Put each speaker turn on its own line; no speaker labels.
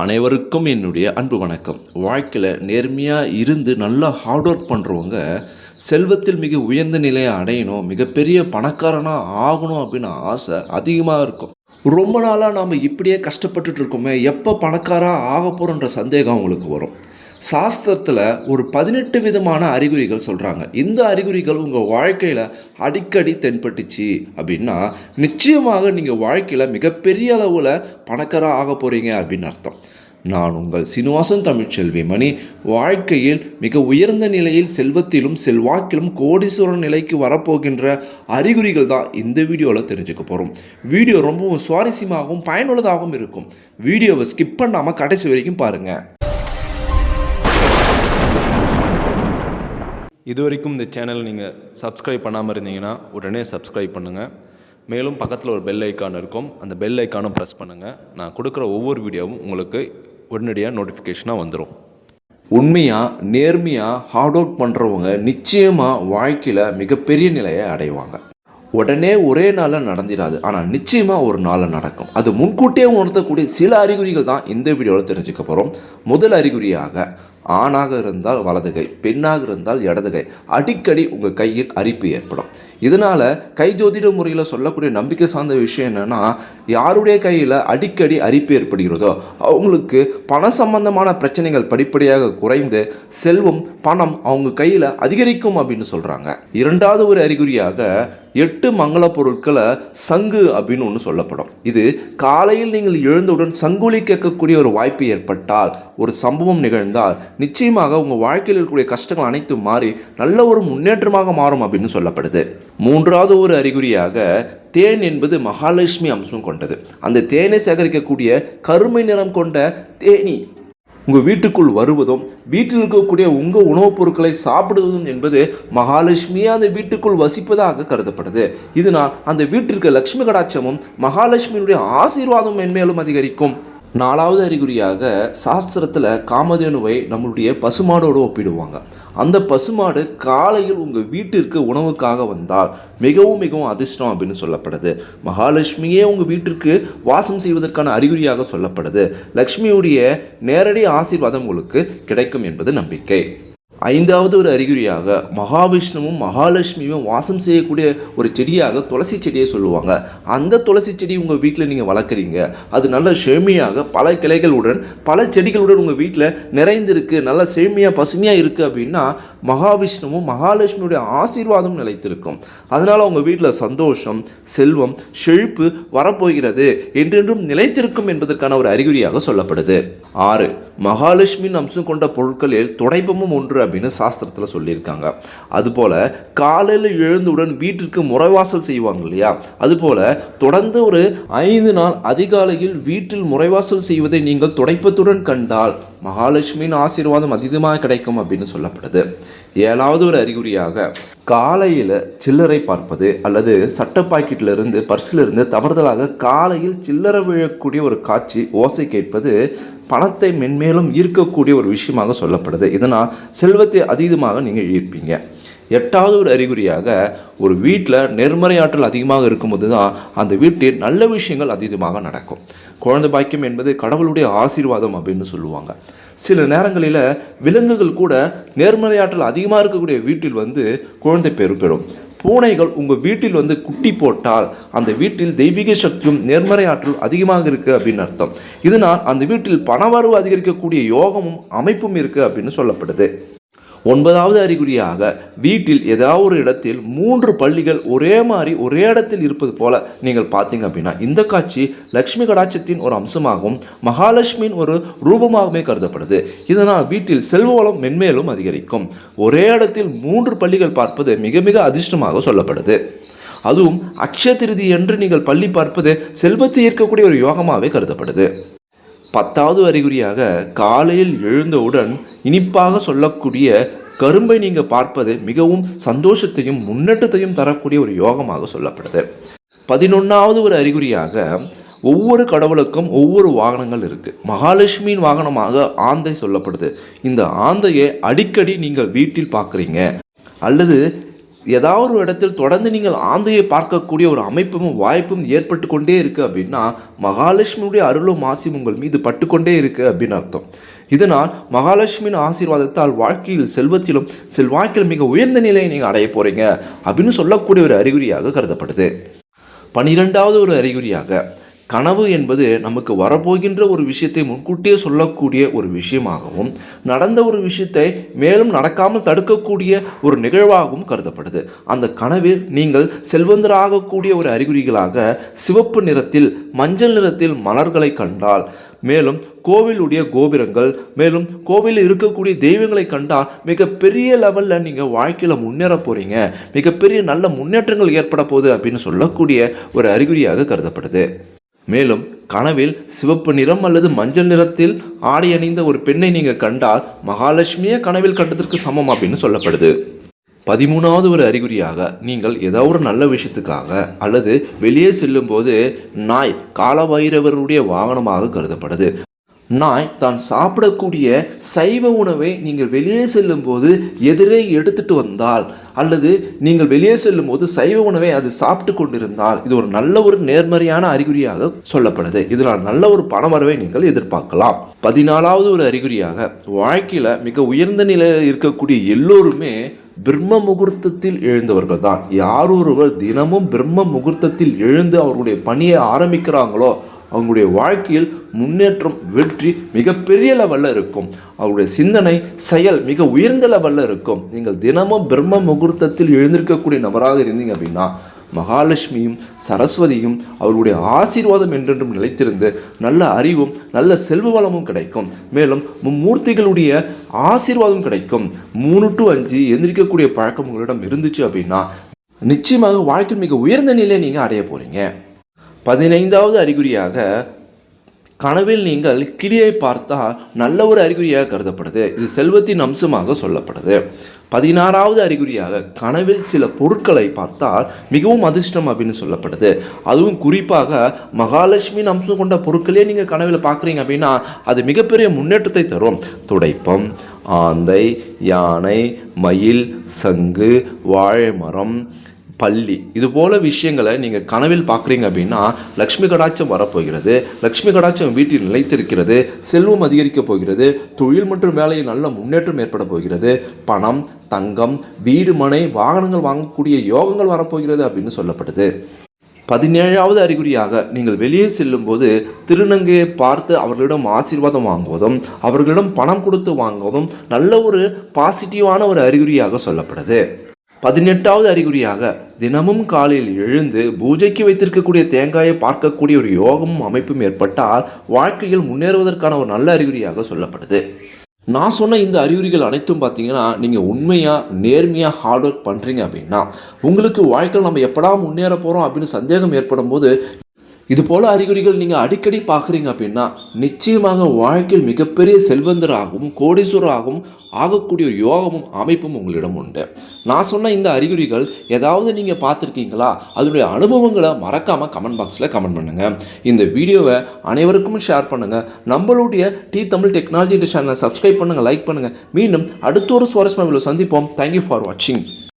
அனைவருக்கும் என்னுடைய அன்பு வணக்கம். வாழ்க்கையில் நேர்மையாக இருந்து நல்லா ஹார்ட் ஒர்க் பண்ணுறவங்க செல்வத்தில் மிக உயர்ந்த நிலையை அடையணும் மிகப்பெரிய பணக்காரனாக ஆகணும் அப்படின்னு ஆசை அதிகமாக இருக்கும். ரொம்ப நாளாக நாம் இப்படியே கஷ்டப்பட்டுட்டு இருக்கோமே எப்போ பணக்காராக ஆக போகிறோன்ற சந்தேகம் அவங்களுக்கு வரும். சாஸ்திரத்தில் ஒரு பதினெட்டு விதமான அறிகுறிகள் சொல்கிறாங்க இந்த அறிகுறிகள் உங்கள் வாழ்க்கையில் அடிக்கடி தென்பட்டுச்சு அப்படின்னா நிச்சயமாக நீங்கள் வாழ்க்கையில் மிகப்பெரிய அளவில் பணக்காராக ஆக போகிறீங்க அப்படின்னு அர்த்தம். நான் உங்கள் சீனிவாசன் தமிழ்ச்செல்வி மணி வாழ்க்கையில் மிக உயர்ந்த நிலையில் செல்வத்திலும் செல்வாக்கிலும் கோடீஸ்வரன் நிலைக்கு வரப்போகின்ற அறிகுறிகள் தான் இந்த வீடியோவில் தெரிஞ்சுக்க போகிறோம் வீடியோ ரொம்பவும் சுவாரஸ்யமாகவும் பயனுள்ளதாகவும் இருக்கும். வீடியோவை ஸ்கிப் பண்ணாமல் கடைசி வரைக்கும் பாருங்கள்
இது வரைக்கும் இந்த சேனல் நீங்கள் சப்ஸ்கிரைப் பண்ணாமல் இருந்தீங்கன்னா உடனே சப்ஸ்கிரைப் பண்ணுங்கள் மேலும் பக்கத்தில் ஒரு பெல் ஐக்கான் இருக்கும். அந்த பெல் ஐக்கானும் ப்ரெஸ் பண்ணுங்கள் நான் கொடுக்குற ஒவ்வொரு வீடியோவும் உங்களுக்கு உடனடியாக நோட்டிஃபிகேஷனாக வந்துடும்
உண்மையாக நேர்மையாக ஹார்ட் ஒர்க் பண்ணுறவங்க நிச்சயமாக வாழ்க்கையில் மிகப்பெரிய நிலையை அடைவாங்க. உடனே ஒரே நாளில் நடந்திடாது ஆனால் நிச்சயமாக ஒரு நாளில் நடக்கும். அது முன்கூட்டியே உணர்த்தக்கூடிய சில அறிகுறிகள் தான் இந்த வீடியோவில் தெரிஞ்சுக்க போகிறோம் முதல் அறிகுறியாக ஆணாக இருந்தால் வலதுகை பெண்ணாக இருந்தால் இடதுகை அடிக்கடி உங்கள் கையில் அரிப்பு ஏற்படும். இதனால் கை ஜோதிட முறையில் சொல்லக்கூடிய நம்பிக்கை சார்ந்த விஷயம் என்னென்னா யாருடைய கையில் அடிக்கடி அரிப்பு ஏற்படுகிறதோ அவங்களுக்கு பண சம்பந்தமான பிரச்சனைகள் படிப்படியாக குறைந்து செல்வம் பணம் அவங்க கையில் அதிகரிக்கும் அப்படின்னு சொல்கிறாங்க இரண்டாவது ஒரு அறிகுறியாக எட்டு மங்கள பொருட்களை சங்கு அப்படின்னு ஒன்று சொல்லப்படும். இது காலையில் நீங்கள் எழுந்தவுடன் சங்குலி கேட்கக்கூடிய ஒரு வாய்ப்பு ஏற்பட்டால் ஒரு சம்பவம் நிகழ்ந்தால் நிச்சயமாக உங்கள் வாழ்க்கையில் இருக்கக்கூடிய கஷ்டங்கள் அனைத்தும் மாறி நல்ல ஒரு முன்னேற்றமாக மாறும் அப்படின்னு சொல்லப்படுது. மூன்றாவது ஒரு அறிகுறியாக தேன் என்பது மகாலட்சுமி அம்சம் கொண்டது. அந்த தேனை சேகரிக்கக்கூடிய கருமை நிறம் கொண்ட தேனி உங்கள் வீட்டுக்குள் வருவதும் வீட்டில் இருக்கக்கூடிய உங்கள் உணவுப் பொருட்களை சாப்பிடுவதும் என்பது மகாலட்சுமியே அந்த வீட்டுக்குள் வசிப்பதாக கருதப்படுது. இதனால் அந்த வீட்டிற்கு லட்சுமி கடாட்சமும் மகாலட்சுமியினுடைய ஆசீர்வாதம் மென்மேலும் அதிகரிக்கும். நாலாவது அறிகுறியாக சாஸ்திரத்தில் காமதேனுவை நம்மளுடைய பசுமாடோடு ஒப்பிடுவாங்க. அந்த பசுமாடு காலையில் உங்கள் வீட்டிற்கு உணவுக்காக வந்தால் மிகவும் மிகவும் அதிர்ஷ்டம் அப்படின்னு சொல்லப்படுது. மகாலட்சுமியே உங்கள் வீட்டிற்கு வாசம் செய்வதற்கான அறிகுறியாக சொல்லப்படுது. லக்ஷ்மியுடைய நேரடி ஆசீர்வாதம் உங்களுக்கு கிடைக்கும் என்பது நம்பிக்கை. ஐந்தாவது ஒரு அறிகுறியாக மகாவிஷ்ணுவும் மகாலட்சுமியும் வாசம் செய்யக்கூடிய ஒரு செடியாக துளசி செடியை சொல்லுவாங்க. அந்த துளசி செடி உங்கள் வீட்டில் நீங்கள் வளர்க்குறீங்க. அது நல்ல செழுமையாக பல கிளைகளுடன் பல செடிகளுடன் உங்கள் வீட்டில் நிறைந்திருக்கு நல்ல செழுமையாக பசுமையாக இருக்குது அப்படின்னா மகாவிஷ்ணுவும் மகாலட்சுமியுடைய ஆசீர்வாதம் நிலைத்திருக்கும். அதனால் உங்கள் வீட்டில் சந்தோஷம் செல்வம் செழிப்பு வரப்போகிறது என்றென்றும் நிலைத்திருக்கும் என்பதற்கான ஒரு அறிகுறியாக சொல்லப்படுது. ஆறு மகாலட்சுமியின் அம்சம் கொண்ட பொருட்களில் துடைப்பமும் ஒன்று அப்படின்னு சாஸ்திரத்தில் சொல்லியிருக்காங்க. அதுபோல் காலையில் எழுந்தவுடன் வீட்டிற்கு முறைவாசல் செய்வாங்க இல்லையா? அதுபோல் தொடர்ந்து ஒரு ஐந்து நாள் அதிகாலையில் வீட்டில் முறைவாசல் செய்வதை நீங்கள் துடைப்பத்துடன் கண்டால் மகாலட்சுமியின் ஆசீர்வாதம் அதிகமாக கிடைக்கும் அப்படின்னு சொல்லப்படுது. ஏழாவது ஒரு அறிகுறியாக காலையில் சில்லறை பார்ப்பது அல்லது சட்ட பாக்கெட்டில் இருந்து பர்ஸில் இருந்து தவறுதலாக காலையில் சில்லறை விழக்கூடிய ஒரு காட்சி ஓசை கேட்பது பணத்தை மென்மேலும் ஈர்க்கக்கூடிய ஒரு விஷயமாக சொல்லப்படுது. இதனால் செல்வத்தை அதீதமாக நீங்கள் ஈர்ப்பீங்க. எட்டாவது ஒரு அறிகுறியாக ஒரு வீட்டில் நேர்மறை ஆற்றல் அதிகமாக இருக்கும்போது தான் அந்த வீட்டில் நல்ல விஷயங்கள் அதிகமாக நடக்கும். குழந்தை பாக்கியம் என்பது கடவுளுடைய ஆசீர்வாதம் அப்படின்னு சொல்லுவாங்க. சில நேரங்களில் விலங்குகள் கூட நேர்மறையாற்றல் அதிகமாக இருக்கக்கூடிய வீட்டில் வந்து குழந்தை பேரு பெறும். பூனைகள் உங்கள் வீட்டில் வந்து குட்டி போட்டால் அந்த வீட்டில் தெய்வீக சக்தியும் நேர்மறை ஆற்றல் அதிகமாக இருக்குது அப்படின்னு அர்த்தம். இதனால் அந்த வீட்டில் பணவரவு அதிகரிக்கக்கூடிய யோகமும் அமைப்பும் இருக்குது அப்படின்னு சொல்லப்படுது. ஒன்பதாவது அறிகுறியாக வீட்டில் ஏதாவது ஒரு இடத்தில் மூன்று பள்ளிகள் ஒரே மாதிரி ஒரே இடத்தில் இருப்பது போல நீங்கள் பார்த்தீங்க அப்படின்னா இந்த காட்சி லக்ஷ்மி கடாட்சத்தின் ஒரு அம்சமாகவும் மகாலட்சுமியின் ஒரு ரூபமாகவுமே கருதப்படுது. இதனால் வீட்டில் செல்வ வளம் மென்மேலும் அதிகரிக்கும். ஒரே இடத்தில் மூன்று பள்ளிகள் பார்ப்பது மிக மிக அதிர்ஷ்டமாக சொல்லப்படுது. அதுவும் அக்ஷய திருதி என்று நீங்கள் பள்ளி பார்ப்பது செல்வத்தை ஈர்க்கக்கூடிய ஒரு யோகமாகவே கருதப்படுது. பத்தாவது அறிகுறியாக காலையில் எழுந்தவுடன் இனிப்பாக சொல்லக்கூடிய கரும்பை நீங்கள் பார்ப்பது மிகவும் சந்தோஷத்தையும் முன்னேற்றத்தையும் தரக்கூடிய ஒரு யோகமாக சொல்லப்படுது. பதினொன்றாவது ஒரு அறிகுறியாக ஒவ்வொரு கடவுளுக்கும் ஒவ்வொரு வாகனங்கள் இருக்குது மகாலட்சுமியின் வாகனமாக ஆந்தை சொல்லப்படுது. இந்த ஆந்தையை அடிக்கடி நீங்கள் வீட்டில் பார்க்குறீங்க. அல்லது ஏதாவது ஒரு இடத்தில் தொடர்ந்து நீங்கள் ஆந்தையை பார்க்கக்கூடிய ஒரு அமைப்பும் வாய்ப்பும் ஏற்பட்டு கொண்டே இருக்குது அப்படின்னா மகாலட்சுமியுடைய அருளும் ஆசியும் உங்கள் மீது பட்டுக்கொண்டே இருக்குது அப்படின்னு அர்த்தம். இதனால் மகாலட்சுமியின் ஆசீர்வாதத்தால் வாழ்க்கையில் செல்வத்திலும் செல்வாழ்க்கையில் மிக உயர்ந்த நிலையை நீங்கள் அடைய போகிறீங்க அப்படின்னு சொல்லக்கூடிய ஒரு அறிகுறியாக கருதப்படுது. பனிரெண்டாவது ஒரு அறிகுறியாக கனவு என்பது நமக்கு வரப்போகின்ற ஒரு விஷயத்தை முன்கூட்டியே சொல்லக்கூடிய ஒரு விஷயமாகவும் நடந்த ஒரு விஷயத்தை மேலும் நடக்காமல் தடுக்கக்கூடிய ஒரு நிகழ்வாகவும் கருதப்படுது. அந்த கனவில் நீங்கள் செல்வந்தராகக்கூடிய ஒரு அறிகுறிகளாக சிவப்பு நிறத்தில் மஞ்சள் நிறத்தில் மலர்களை கண்டால் மேலும் கோவிலுடைய கோபுரங்கள் மேலும் கோவிலில் இருக்கக்கூடிய தெய்வங்களை கண்டால் மிகப்பெரிய லெவலில் நீங்கள் வாழ்க்கையில் முன்னேற போகிறீங்க மிகப்பெரிய நல்ல முன்னேற்றங்கள் ஏற்பட போகுது அப்படின்னு சொல்லக்கூடிய ஒரு அறிகுறியாக கருதப்படுது. மேலும் கனவில் சிவப்பு நிறம் அல்லது மஞ்சள் நிறத்தில் ஆடை அணிந்த ஒரு பெண்ணை நீங்கள் கண்டால் மகாலட்சுமியே கனவில் கண்டதற்கு சமம் அப்படின்னு சொல்லப்படுது. பதிமூணாவது ஒரு அறிகுறியாக நீங்கள் ஏதோ ஒரு நல்ல விஷயத்துக்காக அல்லது வெளியே செல்லும்போது நாய் காலபைரவருடைய வாகனமாக கருதப்படுது. நாய் தான் சாப்பிடக்கூடிய சைவ உணவை நீங்கள் வெளியே செல்லும்போது எதிரே எடுத்துட்டு வந்தால் அல்லது நீங்கள் வெளியே செல்லும்போது சைவ உணவை அது சாப்பிட்டு கொண்டிருந்தால் இது ஒரு நல்ல ஒரு நேர்மறையான அறிகுறியாக சொல்லப்படுது. இதனால் நல்ல ஒரு பணமரவை நீங்கள் எதிர்பார்க்கலாம். பதினாலாவது ஒரு அறிகுறியாக வாழ்க்கையில் மிக உயர்ந்த நிலையில் இருக்கக்கூடிய எல்லோருமே பிரம்ம முகூர்த்தத்தில் எழுந்தவர்கள் தான். யார் ஒருவர் தினமும் பிரம்ம முகூர்த்தத்தில் எழுந்து அவர்களுடைய பணியை ஆரம்பிக்கிறாங்களோ அவங்களுடைய வாழ்க்கையில் முன்னேற்றம் வெற்றி மிகப்பெரிய லெவலில் இருக்கும். அவருடைய சிந்தனை செயல் மிக உயர்ந்த லெவலில் இருக்கும். நீங்கள் தினமும் பிரம்ம முகூர்த்தத்தில் எழுந்திருக்கக்கூடிய நபராக இருந்தீங்க அப்படின்னா மகாலட்சுமியும் சரஸ்வதியும் அவர்களுடைய ஆசீர்வாதம் என்றென்றும் நிலைத்திருந்து நல்ல அறிவும் நல்ல செல்வ வளமும் கிடைக்கும். மேலும் மும்மூர்த்திகளுடைய ஆசீர்வாதம் கிடைக்கும். மூணு டு அஞ்சு எந்திரிக்கக்கூடிய பழக்கம் உங்களிடம் இருந்துச்சு அப்படின்னா நிச்சயமாக வாழ்க்கை மிக உயர்ந்த நிலையை நீங்கள் அடைய போகிறீங்க பதினைந்தாவது அறிகுறியாக கனவில் நீங்கள் கிளியை பார்த்தால் நல்ல ஒரு அறிகுறியாக கருதப்படுது. இது செல்வத்தின் அம்சமாக சொல்லப்படுது. பதினாறாவது அறிகுறியாக கனவில் சில பொருட்களை பார்த்தால் மிகவும் அதிர்ஷ்டம் அப்படின்னு சொல்லப்படுது. அதுவும் குறிப்பாக மகாலட்சுமியின் அம்சம் கொண்ட பொருட்களே நீங்கள் கனவில் பார்க்குறீங்க அப்படின்னா அது மிகப்பெரிய முன்னேற்றத்தை தரும். துடைப்பம் ஆந்தை யானை மயில் சங்கு வாழை மரம் பள்ளி. இது போல விஷயங்களை நீங்கள் கனவில் பார்க்குறீங்க அப்படின்னா லக்ஷ்மி கடாட்சம் வரப்போகிறது. லக்ஷ்மி கடாட்சம் வீட்டில் நிலைத்திருக்கிறது. செல்வம் அதிகரிக்கப் போகிறது. தொழில் மற்றும் வேலையில் நல்ல முன்னேற்றம் ஏற்பட போகிறது. பணம் தங்கம் வீடு மனை வாகனங்கள் வாங்கக்கூடிய யோகங்கள் வரப்போகிறது அப்படின்னு சொல்லப்படுது பதினேழாவது அறிகுறியாக நீங்கள் வெளியே செல்லும்போது திருநங்கையை பார்த்து அவர்களிடம் ஆசீர்வாதம் வாங்குவதும் அவர்களிடம் பணம் கொடுத்து வாங்குவதும் நல்ல ஒரு பாசிட்டிவான ஒரு அறிகுறியாக சொல்லப்படுது. பதினெட்டாவது அறிகுறியாக தினமும் காலையில் எழுந்து பூஜைக்கு வைத்திருக்கக்கூடிய தேங்காயை பார்க்கக்கூடிய ஒரு யோகமும் அமைப்பும் ஏற்பட்டால் வாழ்க்கையில் முன்னேறுவதற்கான ஒரு நல்ல அறிகுறியாக சொல்லப்படுது. நான் சொன்ன இந்த அறிகுறிகள் அனைத்தும் பார்த்தீங்கன்னா நீங்கள் உண்மையாக நேர்மையாக ஹார்ட் ஒர்க் பண்ணுறீங்க அப்படின்னா உங்களுக்கு வாழ்க்கையில் நம்ம எப்படா முன்னேற போகிறோம் அப்படின்னு சந்தேகம் ஏற்படும் போது இது போல் அறிகுறிகள் நீங்கள் அடிக்கடி பார்க்குறீங்க அப்படின்னா நிச்சயமாக வாழ்க்கையில் மிகப்பெரிய செல்வந்தராகவும் கோடீஸ்வரராகவும் ஆகக்கூடிய ஒரு யோகமும் அமைப்பும் உங்களிடம் உண்டு. நான் சொன்ன இந்த அறிகுறிகள் ஏதாவது நீங்கள் பார்த்துருக்கீங்களா? அதனுடைய அனுபவங்களை மறக்காமல் கமெண்ட் பாக்ஸில் கமெண்ட் பண்ணுங்கள் இந்த வீடியோவை அனைவருக்கும் ஷேர் பண்ணுங்கள் நம்மளுடைய டி தமிழ் டெக்னாலஜி சேனலை சப்ஸ்கிரைப் பண்ணுங்கள் லைக் பண்ணுங்கள் மீண்டும் அடுத்த ஒரு சுவாரஸ்யமாக சந்திப்போம். தேங்க்யூ ஃபார் வாட்சிங்